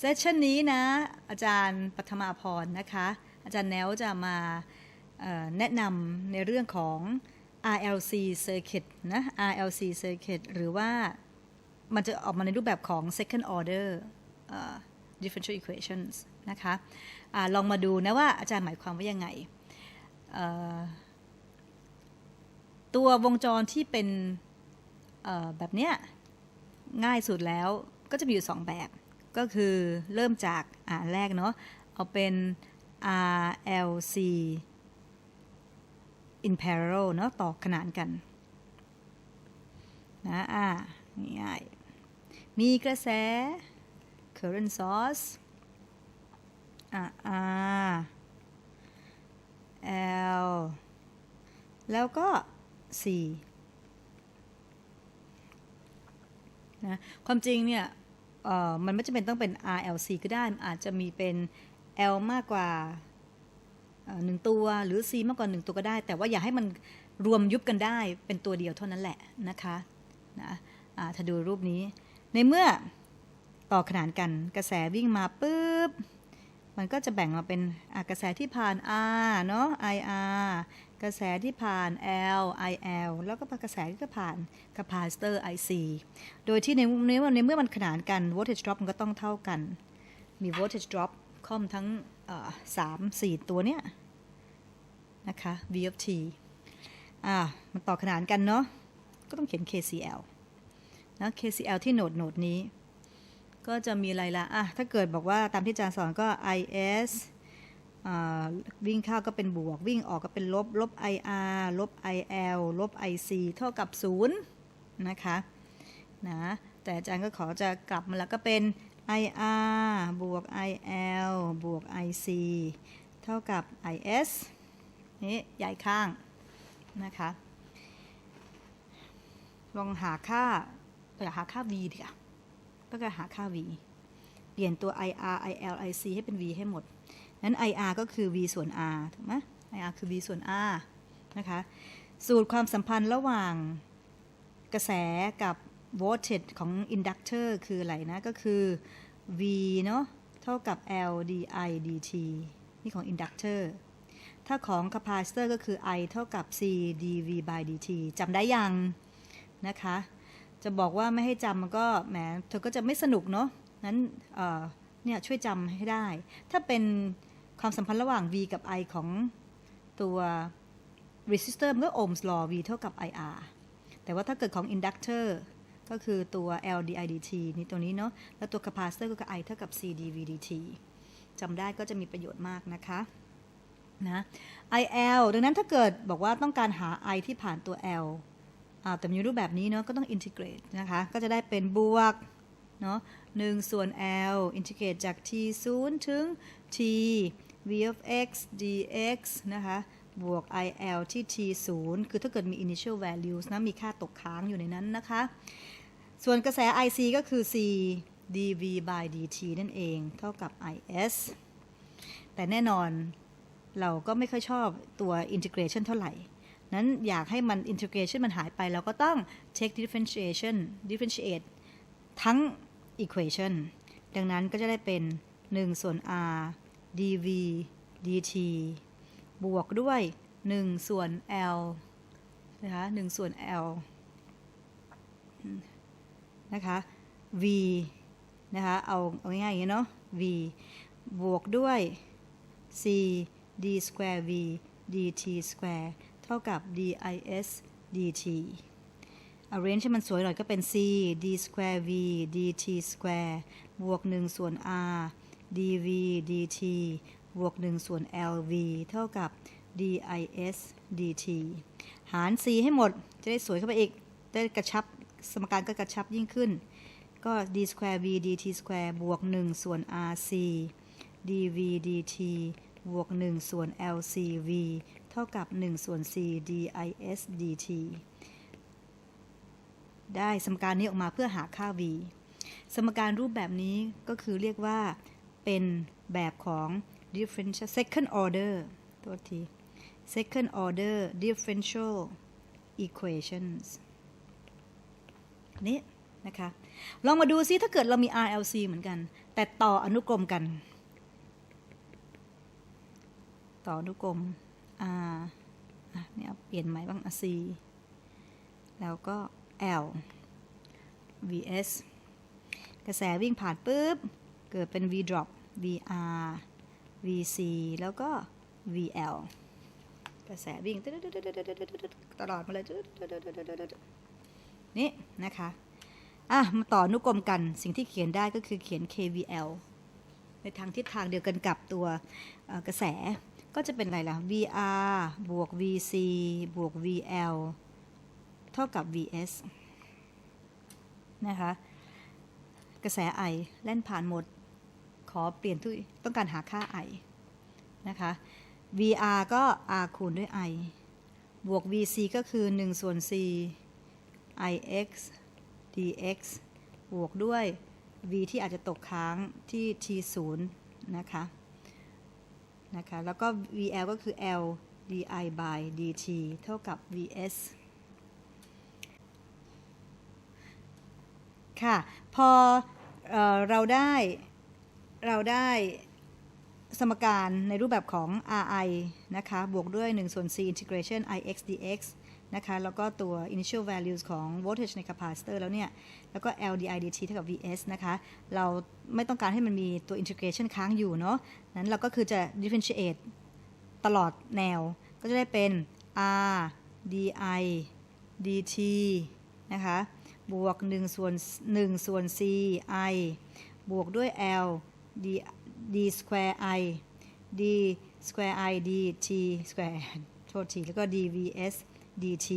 เซสชันนี้นะ อาจารย์ปัทมาพรนะคะ อาจารย์แนวจะมาแนะนำในเรื่องของ RLC circuit นะ RLC circuit หรือว่ามันจะออกมาในรูปแบบของ second order differential equations นะคะอะลองมาดูนะว่าอาจารย์หมายความว่ายังไง ตัววงจรที่เป็นแบบเนี้ยง่ายสุดแล้วก็จะมีอยู่ 2 แบบ ก็คือเริ่มจากอ่าแรกเนาะเอาเป็น RLC in parallel เนาะต่อขนานกันนะอ่าง่ายมีกระแส current source อ่า R L แล้วก็ C นะความจริงเนี่ย มันไม่จำเป็นต้องเป็น RLC ก็ได้อาจจะมีเป็น L มากกว่าหนึ่งตัวหรือ C มากกว่าหนึ่งตัวก็ได้ แต่ว่าอย่าให้มันรวมยุบกันได้เป็นตัวเดียวเท่านั้นแหละนะคะนะถ้าดูรูปนี้ ในเมื่อต่อขนานกันกระแสวิ่งมาปุ๊บมันก็จะแบ่งมาเป็นกระแสที่ผ่าน R เนาะ IR กระแสที่ผ่าน L IL แล้วก็กระแสที่ผ่านคาปาซิเตอร์ IC โดยที่ในในเมื่อในเมื่อมันขนานกัน voltage drop มันก็ต้องเท่ากัน มี voltage drop คอมทั้งสามสี่ตัวเนี้ยนะคะ V of t อ่า มันต่อขนานกันเนาะ ก็ต้องเขียน KCL นะ KCL ที่โหนดโหนดนี้ ก็จะมีอะไรละอะ ถ้าเกิดบอกว่าตามที่อาจารย์สอนก็ IS วิ่งเข้าก็เป็นบวก วิ่งออกก็เป็นลบ ลบ IR ลบ IL ลบ IC เท่ากับ0นะคะนะแต่อาจารย์ก็ขอจะกลับมาแล้วก็เป็น IR บวก IL บวก IC เท่ากับ IS นี่ใหญ่ข้างนะคะลองหาค่าเออหาค่า v ดีกว่าก็จะหาค่า v เปลี่ยนตัว ir il ic ให้เป็น v ให้หมด นั้น ir ก็คือ v ส่วน r ถูกไหม ir คือ v ส่วน r นะคะ สูตรความสัมพันธ์ระหว่างกระแสกับ voltage ของ inductor คืออะไรนะ ก็คือ v เนาะเท่ากับ l di dt นี่ของ inductor ถ้าของ capacitor ก็คือ i เท่ากับ c dv by dt จำได้ยังนะคะ จะบอกว่าไม่ให้จำมันก็แหมเธอก็จะไม่สนุกเนาะนั้นเอ่อเนี่ยช่วยจำให้ได้ ถ้าเป็น ความสัมพันธ์ระหว่าง v กับ i ของตัว resistor มันก็ ohms law v เท่ากับ ir แต่ว่าถ้าเกิดของ inductor ก็คือตัว l di dt นี่ตัวนี้เนาะ แล้วตัว capacitor ก็คือ i เท่ากับ c dv dt จำได้ก็จะมีประโยชน์มากนะคะนะ il ดังนั้นถ้าเกิดบอกว่าต้องการหา i ที่ผ่านตัว l อ่าแต่มีรูปแบบนี้เนาะก็ต้องอินทิเกรตนะคะ ก็จะได้เป็นบวกเนาะหนึ่งส่วน l อินทิเกรตจาก t 0ถึง t v of x dx นะคะ บวก il ที่ t 0คือถ้าเกิดมี initial values นะ มีค่าตกค้างอยู่ในนั้นนะคะ ส่วนกระแส ic ก็คือ c dv by dt นั่นเอง เท่ากับ is แต่แน่นอนเราก็ไม่ค่อยชอบตัว integration เท่าไหร่ นั้นอยากให้มัน integration มันหายไป เราก็ต้อง take differentiation differentiate ทั้ง equation ดังนั้นก็จะได้เป็น 1 ส่วน r dv dt บวกด้วย 1 ส่วน l นะคะ1ส่วน l นะคะ v นะคะ เอาเอาง่ายๆอย่างนี้เนาะ v บวกด้วย c d square v dt square เท่ากับ dis dt arrange ให้มันสวยหน่อยก็เป็น c d square v dt square บวก 1 ส่วน r dv dt บวก 1 ส่วน lv เท่ากับ dis dt หาร c ให้หมด จะได้สวยเข้าไปอีก ได้กระชับ สมการก็กระชับยิ่งขึ้น ก็ d square v dt square บวก 1 ส่วน rc dv dt บวก 1 ส่วน lcv เท่ากับ 1 ส่วน c dis dt ได้สมการนี้ออกมาเพื่อหาค่า v สมการรูปแบบนี้ก็คือเรียกว่า เป็นแบบของ differential second order ตัวที second order differential equations นี้นะคะ ลองมาดูซิถ้าเกิดเรามี RLC เหมือนกัน แต่ต่ออนุกรมกัน ต่ออนุกรม R เนี่ยเปลี่ยนใหม่บ้าง C แล้วก็ L vs กระแสวิ่งผ่านปุ๊บ เกิดเป็น v drop vr vc แล้วก็ vl กระแสวิ่งตลอดมาเลยนี่นะคะอะมาต่อนุกรมกันสิ่งที่เขียนได้ก็คือเขียน kvl ในทางทิศทางเดียวกันกับตัวกระแสก็จะเป็นอะไรล่ะ vr บวก vc บวก vl เท่ากับ vs นะคะ กระแสไอแล่นผ่านหมด ขอเปลี่ยนทุกต้องการหาค่าไอนะคะ VR ก็ R คูณด้วย I บวก VC ก็คือ 1 ส่วน C IX dx บวกด้วย V ที่อาจจะตกค้างที่ T 0นะคะ นะคะ แล้วก็ VL ก็คือ L di by dt เท่ากับ vs ค่ะ พอเออเราได้ เราได้สมการในรูปแบบของ Ri นะคะ บวกด้วย1ส่วน c integration ix dx นะคะ แล้วก็ตัว initial values ของ voltage ใน capacitor แล้วเนี่ย แล้วก็ L di dt เท่ากับ vs นะคะ เราไม่ต้องการให้มันมีตัว integration ค้างอยู่เนาะ นั้นเราก็คือจะ differentiate ตลอดแนว ก็จะได้เป็น r di dt นะคะ บวก1ส่วน1ส่วน c i บวกด้วย l d d square i d square i d t square โทษทีแล้วก็ dvs dt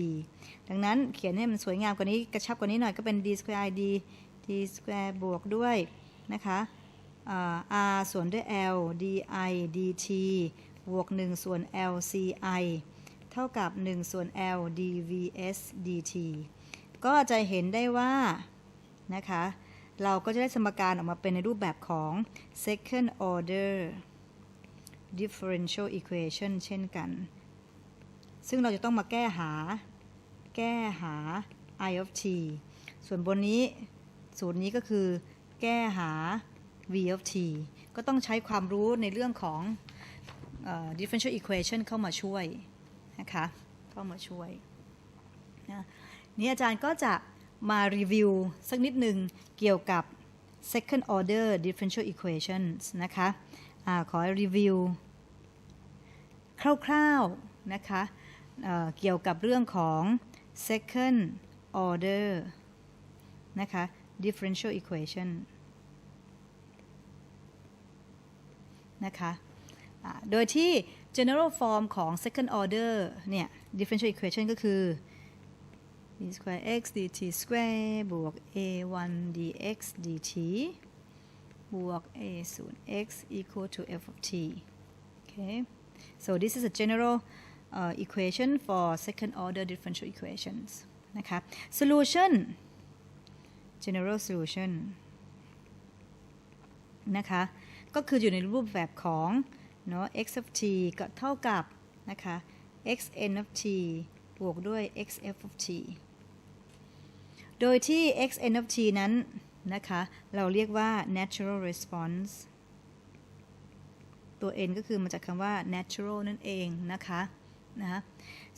ดังนั้นเขียนให้มันสวยงามกว่านี้กระชับกว่านี้หน่อยก็เป็น d square i d t square บวกด้วยนะคะอ่า r ส่วนด้วย l di dt บวก 1 ส่วน l ci เท่ากับ 1 ส่วน l dvs dt ก็จะเห็นได้ว่านะคะ เราก็จะได้สมการออกมาเป็นในรูปแบบของ second order differential equation เช่นกัน ซึ่งเราจะต้องมาแก้หา แก้หา i of t ส่วนบนนี้สูตรนี้ก็คือ แก้หา v of t ก็ต้องใช้ความรู้ในเรื่องของ differential equation เข้ามาช่วยนะคะ เข้ามาช่วยนะนี่อาจารย์ก็จะ มารีวิวสักนิดหนึ่งเกี่ยวกับ second order differential equations นะคะอะขอรีวิวคร่าวๆนะคะเเกี่ยวกับเรื่องของ second order นะคะ differential equation นะคะะโดยที่ general form ของ second order เนี่ย differential equation ก็คือ b square x dt square บวก a1 dx dt บวก a 0 x equal to f of t okay so this is a general uh, equation for second order differential equations นะคะ solution general solution นะคะ ก็คืออยู่ในรูปแบบของเนาะ x of t ก็เท่ากับนะคะ xn of t บวกด้วย xf of t โดยที่ xn of t นั้นนะคะ เราเรียกว่า natural response ตัว n ก็คือมาจากคำว่า natural นั่นเองนะคะนะ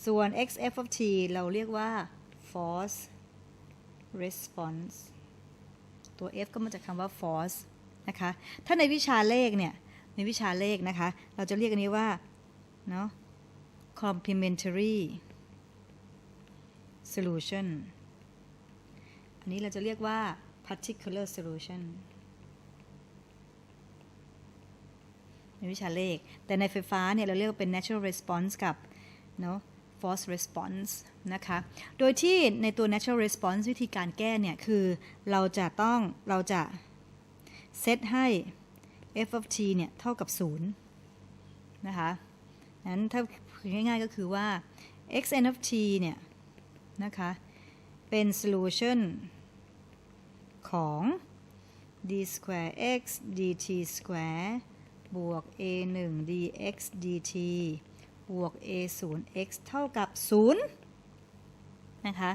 ส่วน xf of t เราเรียกว่า force response ตัว f ก็มาจากคำว่า force นะคะ ถ้าในวิชาเลขเนี่ย ในวิชาเลขนะคะ เราจะเรียกอันนี้ว่า เนาะ complementary solution อันนี้เราจะเรียกว่า particular solution ในวิชาเลข แต่ในไฟฟ้าเนี่ยเราเรียกว่าเป็น natural response กับเนาะ force response นะคะ โดยที่ในตัว natural response วิธีการแก้เนี่ย คือเราจะต้องเราจะเซตให้ f of t เนี่ย เท่ากับ 0 นะคะ นั้นถ้าง่ายๆก็คือว่า xn of t เนี่ย นะคะ เป็น solution ของ d square x dt square บวก a 1 dx dt บวก a 0 x เท่ากับ 0 นะคะ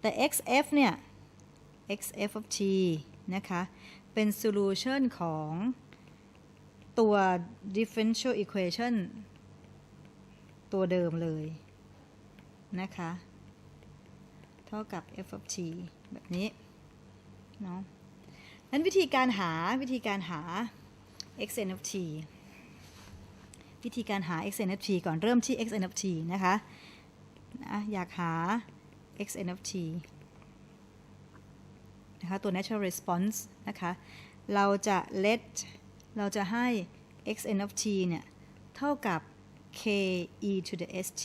แต่ xf เนี่ย xf of t นะคะ เป็น solution ของตัว differential equation ตัวเดิมเลยนะคะ เท่ากับ f of t แบบนี้เนาะนั้นวิธีการหาวิธีการหา xn of t วิธีการหา xn of t ก่อนเริ่มที่ xn of t นะคะนะอยากหา xn of t นะคะตัว natural response นะคะ เราจะ let เราจะให้ xn of t เนี่ย เท่ากับ k e to the st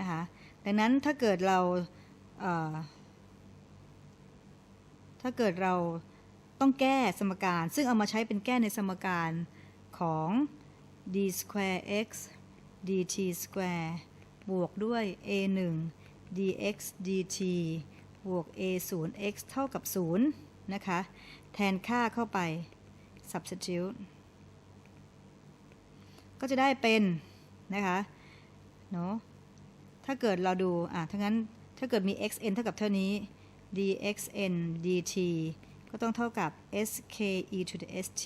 นะคะ ดังนั้นถ้าเกิดเราถ้าเกิดเราต้องแก้สมการ ซึ่งเอามาใช้เป็นแก้ในสมการของ d square x dt square บวกด้วย a 1 dx dt บวก a 0 x เท่ากับ 0 นะคะ แทนค่าเข้าไป substitute ก็จะได้เป็น นะคะ เนาะ ถ้าเกิดเราดูอะถ้างั้นถ้าเกิดมี xn เท่ากับเท่านี้ dxn dt ก็ต้องเท่ากับ sk e to the st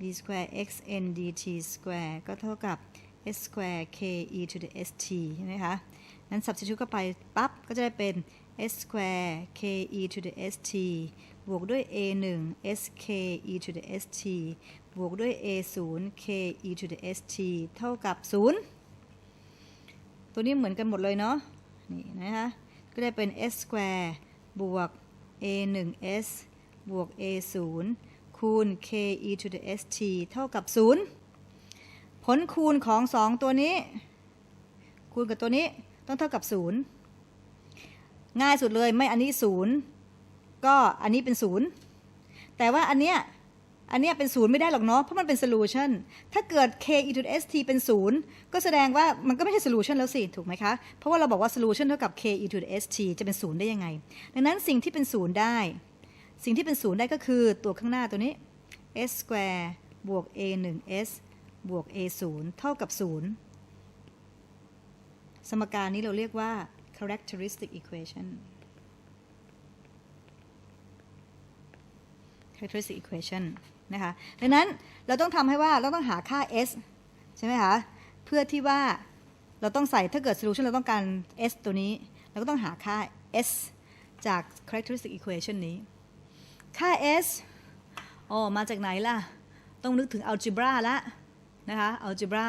d square xn dt square ก็เท่ากับ s square k e to the st ใช่ไหมคะ นั้น substitute เข้าไปปั๊บ ก็จะได้เป็น s square k e to the st บวกด้วย a 1 s k e to the st บวกด้วย a 0 k e to the st เท่ากับ 0 ตัวนี้เหมือนกันหมดเลยเนาะนี่นะคะก็ได้เป็น s square บวก a 1 s บวก a 0คูณ k e to the st เท่ากับ 0 ผลคูณของ 2 ตัวนี้ คูณกับตัวนี้ต้องเท่ากับ 0 ง่ายสุดเลยไม่อันนี้ 0 ก็อันนี้เป็น 0 แต่ว่าอันเนี้ย อันนี้เป็น0ไม่ได้หรอกเนาะเพราะมันเป็น solution ถ้าเกิด k e to the st เป็น0ก็แสดงว่ามันก็ไม่ใช่ solution แล้วสิ ถูกไหมคะ เพราะว่าเราบอกว่า solution เท่ากับ k e to the st จะเป็น0ได้ยังไง ดังนั้นสิ่งที่เป็น0ได้ สิ่งที่เป็น0ได้ก็คือตัวข้างหน้าตัวนี้ s square บวก a 1 s บวก a 0เท่ากับ 0 สมการนี้เราเรียกว่า characteristic equation characteristic equation นะคะดังนั้นเราต้องทำให้ว่าเราต้องหาค่า s ใช่ไหมคะเพื่อที่ว่าเราต้องใส่ถ้าเกิด solution เราต้องการ s ตัวนี้ เราก็ต้องหาค่า s จาก characteristic equation นี้ ค่า s อ๋อมาจากไหนล่ะ ต้องนึกถึง algebra ละนะคะ algebra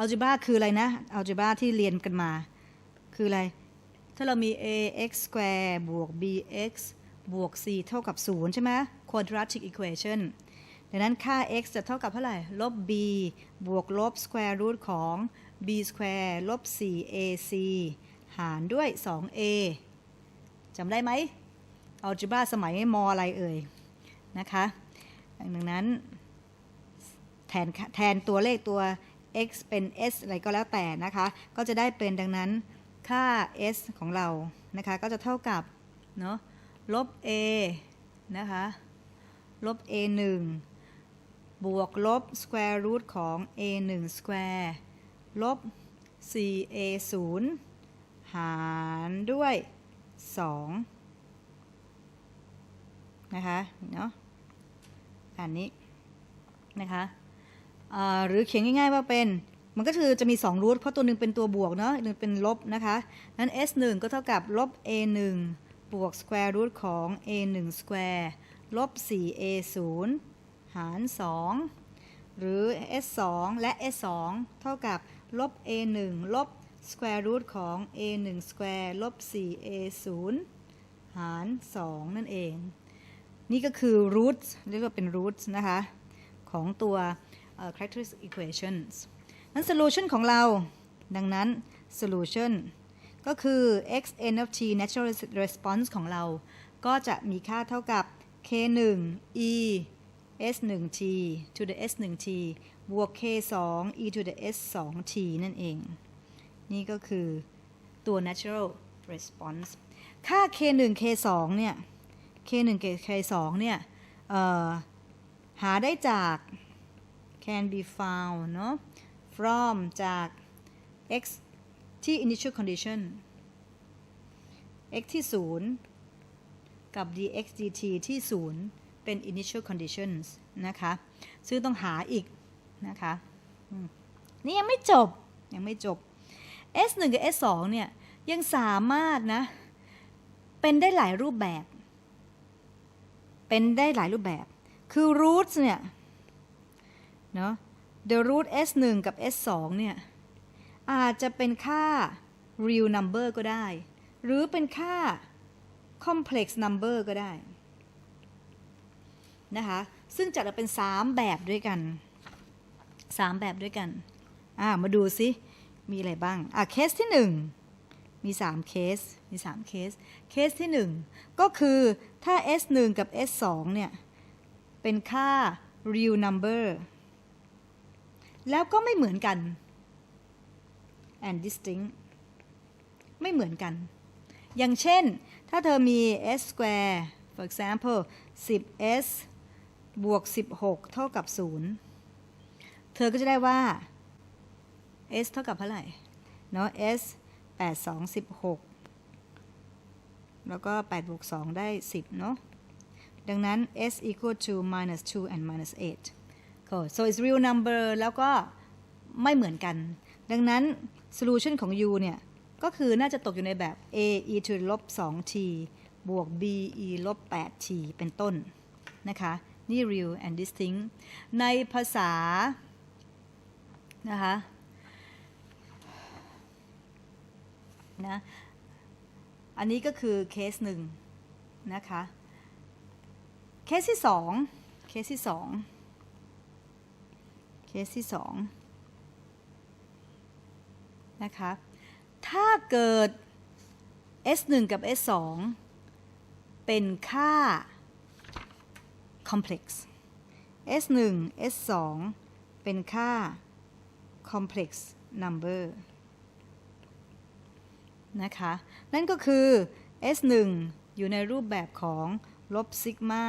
algebra คืออะไรนะ algebra ที่เรียนกันมา คืออะไร ถ้าเรามี ax square บวก bx บวก c เท่ากับ 0 ใช่ไหม quadratic equation ดังนั้นค่า x จะเท่ากับเท่าไหร่ ลบ b บวกลบ square root ของ b square ลบ 4ac หารด้วย 2a จำได้ไหม algebra สมัยมอะไรเอ่ย นะคะดังนั้นแทนแทนตัวเลขตัว x เป็น s อะไรก็แล้วแต่นะคะ ก็จะได้เป็นดังนั้นค่า s ของเรา นะคะ ก็จะเท่ากับ เนาะลบ a นะคะ ลบ a 1 บวกลบ square root ของ a 1 square ลบ 4a 0หารด้วย 2 นะคะ เนาะอันนี้ นะคะหรือเขียนง่ายๆว่าเป็น มันก็คือจะมี 2 รูทเพราะตัวหนึ่งเป็นตัวบวกเนาะหนึ่งเป็นลบนะคะนั้น s 1ก็เท่ากับลบ a 1บวก square root ของ a 1 square ลบ 4a 0 หาร 2 หรือ s 2และ s 2เท่ากับลบ a 1ลบ square root ของ a 1 square ลบ 4a 0หาร 2 นั่นเอง นี่ก็คือ root เรียกว่าเป็น root นะคะ ของตัว uh, characteristic equations นั้น solution ของเรา ดังนั้น solution ก็คือ x n of t natural response ของเรา ก็จะมีค่าเท่ากับ k 1 e s 1 t to the s 1 t บวก k 2 e to the s 2 t นั่นเอง นี่ก็คือตัว natural response ค่า k 1 k 2เนี่ย k 1 k 2เนี่ยหาได้จาก can be found เนาะ from จาก x ที่ initial condition x ที่ 0 กับ dx dt ที่ 0 เป็น initial conditions นะคะ ซึ่งต้องหาอีกนะคะนี่ยังไม่จบ ยังไม่จบ s 1 กับ s 2 เนี่ยยังสามารถนะ เป็นได้หลายรูปแบบ เป็นได้หลายรูปแบบ คือ roots เนี่ยเนาะ the root s 1 กับ s 2 เนี่ยอาจจะเป็นค่า real number ก็ได้ หรือเป็นค่า complex number ก็ได้ นะคะซึ่งจัดออกเป็น 3 แบบด้วยกัน 3 แบบด้วยกันอ่ามาดูซิมีอะไรบ้างอะเคสที่ 1 มี 3 เคสมี3เคสเคสที่ 1 ก็คือถ้า s 1 กับ s 2 เนี่ยเป็นค่า real number แล้วก็ไม่เหมือนกัน and distinct ไม่เหมือนกัน อย่างเช่น ถ้าเธอมี s square for example 10s บวก 16 เท่ากับ 0 เธอก็จะได้ว่า s เท่ากับเท่าไหร่ เนาะ s 8 2 16 แล้วก็ 8 บวก 2 ได้ 10 เนาะ ดังนั้น s equal to minus 2 and minus 8ก็ so it's real number แล้วก็ไม่เหมือนกัน ดังนั้น solution ของ u เนี่ย ก็คือน่าจะตกอยู่ในแบบ a e to ลบ 2t บวก b e ลบ 8t เป็นต้นนะคะ นี่ real and distinct ในภาษานะคะนะอันนี้ก็คือเคสหนึ่งนะคะเคสที่สองเคสที่สองเคสที่สองนะคะถ้าเกิด S1 กับ S2 เป็นค่า complex S1 S2 เป็นค่า complex number นะคะ นั่นก็คือ S1 อยู่ในรูปแบบของลบซิกมา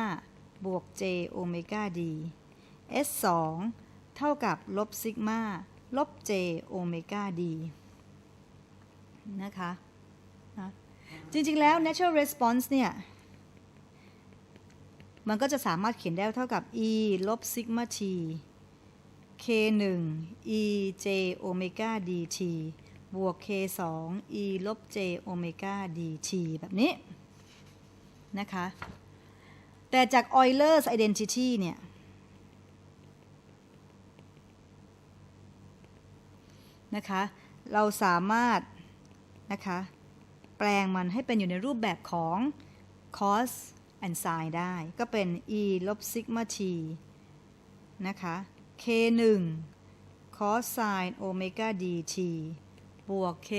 บวก j โอเมก้า d S2 เท่ากับลบซิกมาลบ j โอเมก้า d นะคะนะจริง ๆ แล้ว natural response เนี่ย มันก็จะสามารถเขียนได้เท่ากับ e ลบซิกมา t k 1 e j โอเมก้า dt บวก k 2 e ลบ j โอเมก้า dt แบบนี้ นะคะ แต่จาก Euler's identity เนี่ย นะคะ เราสามารถ นะคะ แปลงมันให้เป็นอยู่ในรูปแบบของ cos and sin ได้ ก็เป็น e ลบ sigma t นะคะ k 1 cos sin โอเมก้า dt บวก k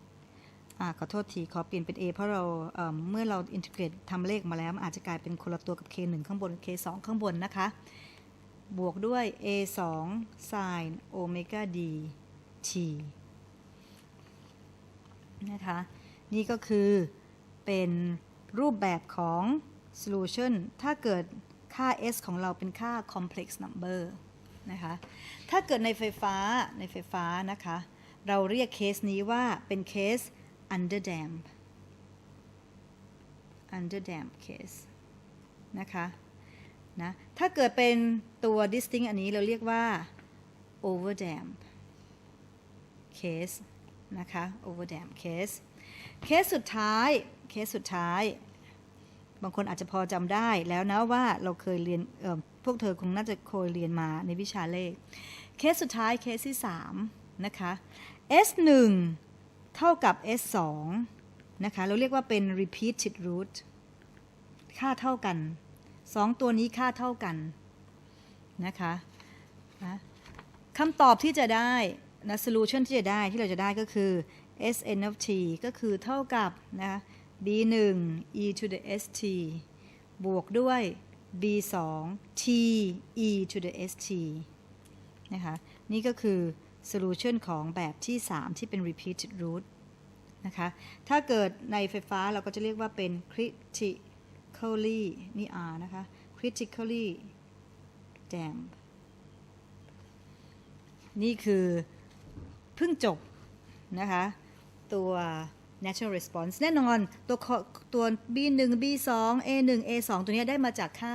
2อ่าขอโทษที ขอเปลี่ยนเป็น a เพราะเราเเมื่อเราอินทิเกรตทำเลขมาแล้ว มันอาจจะกลายเป็นคนละตัวกับ k 1ข้างบน k 2ข้างบนนะคะ บวกด้วย a 2 sin โอเมก้า d t นะคะ นี่ก็คือเป็น รูปแบบของ solution ถ้าเกิดค่า s ของเราเป็นค่า complex number นะคะ ถ้าเกิดในไฟฟ้าในไฟฟ้านะคะ เราเรียกเคสนี้ว่าเป็นเคส under damp under damp case นะคะนะถ้าเกิดเป็นตัว distinct อันนี้เราเรียกว่า over damp case นะคะ over damp case เคสสุดท้าย เคสสุดท้าย บางคนอาจจะพอจำได้แล้วนะว่าเราเคยเรียนพวกเธอคงน่าจะเคยเรียนมาในวิชาเลข เคสสุดท้ายเคสที่ 3 นะคะ S 1 เท่ากับ S 2 นะคะ เราเรียกว่าเป็น repeated root ค่าเท่ากัน 2 ตัวนี้ค่าเท่ากันนะคะนะคำตอบที่จะได้นะ solution ที่จะได้ที่เราจะได้ก็คือ Sn of t ก็คือเท่ากับนะ b 1 e to the st บวกด้วย b 2 t e to the st นะคะ นี่ก็คือ solution ของแบบที่ 3 ที่เป็น repeated root นะคะ ถ้าเกิดในไฟฟ้าเราก็จะเรียกว่าเป็น critically นี่ r นะคะ critically damp นี่คือเพิ่งจบนะคะ ตัว natural response แน่นอนตัวข้อตัว b 1 b 2 a 1 a 2 ตัวนี้ได้มาจากค่า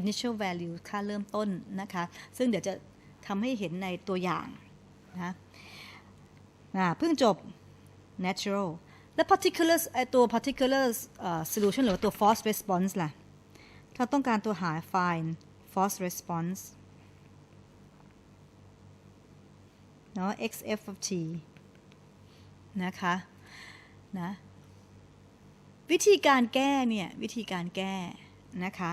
initial value ค่าเริ่มต้นนะคะ ซึ่งเดี๋ยวจะทำให้เห็นในตัวอย่างนะเพิ่งจบ natural และ particular ไอตัว particular solution หรือตัว force response ล่ะเราต้องการตัวหา find force response เนาะ xf of t นะคะ นะ วิธีการแก้เนี่ย วิธีการแก้นะคะ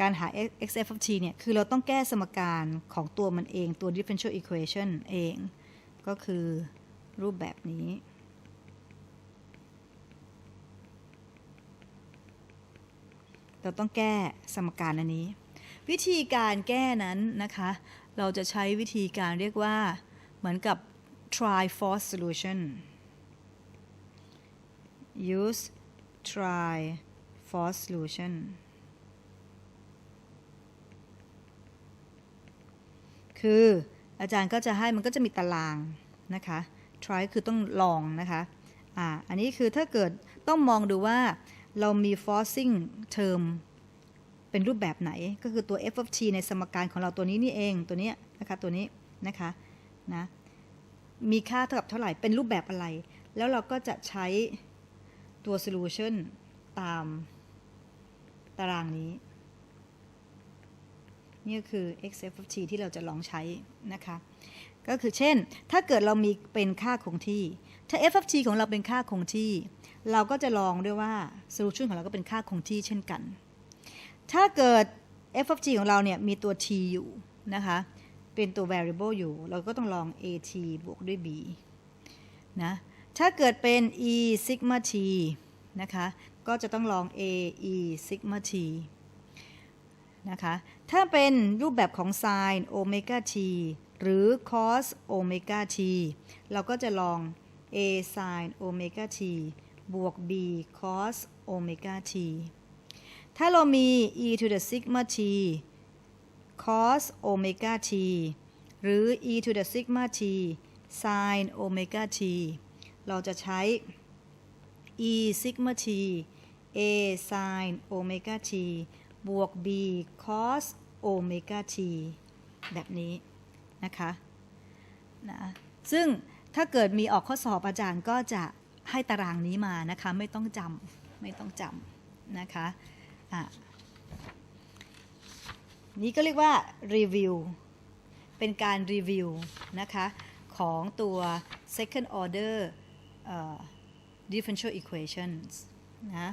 การหา xf of t เนี่ย คือเราต้องแก้สมการของตัวมันเองตัว differential equation เอง ก็คือรูปแบบนี้ เราต้องแก้สมการอันนี้ วิธีการแก้นั้นนะคะ เราจะใช้วิธีการเรียกว่าเหมือนกับ try force solution use try for solution คืออาจารย์ก็จะให้มันก็จะมีตารางนะคะ try คือต้องลองนะคะอ่าอันนี้คือถ้าเกิดต้องมองดูว่าเรามี forcing term เป็นรูปแบบไหนก็คือตัว f of t ในสมการของเราตัวนี้นี่เองตัวนี้นะคะตัวนี้นะคะนะมีค่าเท่ากับเท่าไหร่เป็นรูปแบบอะไร แล้วเราก็จะใช้ ตัว solution ตามตารางนี้ นี่คือ xft ที่เราจะลองใช้นะคะ ก็คือเช่น ถ้าเกิดเรามีเป็นค่าคงที่ ถ้า fft ของเราเป็นค่าคงที่ เราก็จะลองด้วยว่า solution ของเราก็เป็นค่าคงที่เช่นกัน ถ้าเกิด fft ของเราเนี่ยมีตัว t อยู่นะคะ เป็นตัว variable อยู่ เราก็ต้องลอง at บวกด้วย b นะ ถ้าเกิดเป็น e sigma t นะคะ ก็จะต้องลอง a e sigma t นะคะ ถ้าเป็นรูปแบบของ sin omega t หรือ cos omega t เราก็จะลอง a sin omega t บวก b cos omega t ถ้าเรามี e to the sigma t cos omega t หรือ e to the sigma t sin omega t เราจะใช้ e sigma t a sin omega t บวก b cos omega t แบบนี้นะคะนะซึ่งถ้าเกิดมีออกข้อสอบอาจารย์ก็จะให้ตารางนี้มานะคะ ไม่ต้องจำไม่ต้องจำนะคะอะนี่ก็เรียกว่ารีวิวเป็นการรีวิวนะคะของตัว second order Uh, differential equations นะ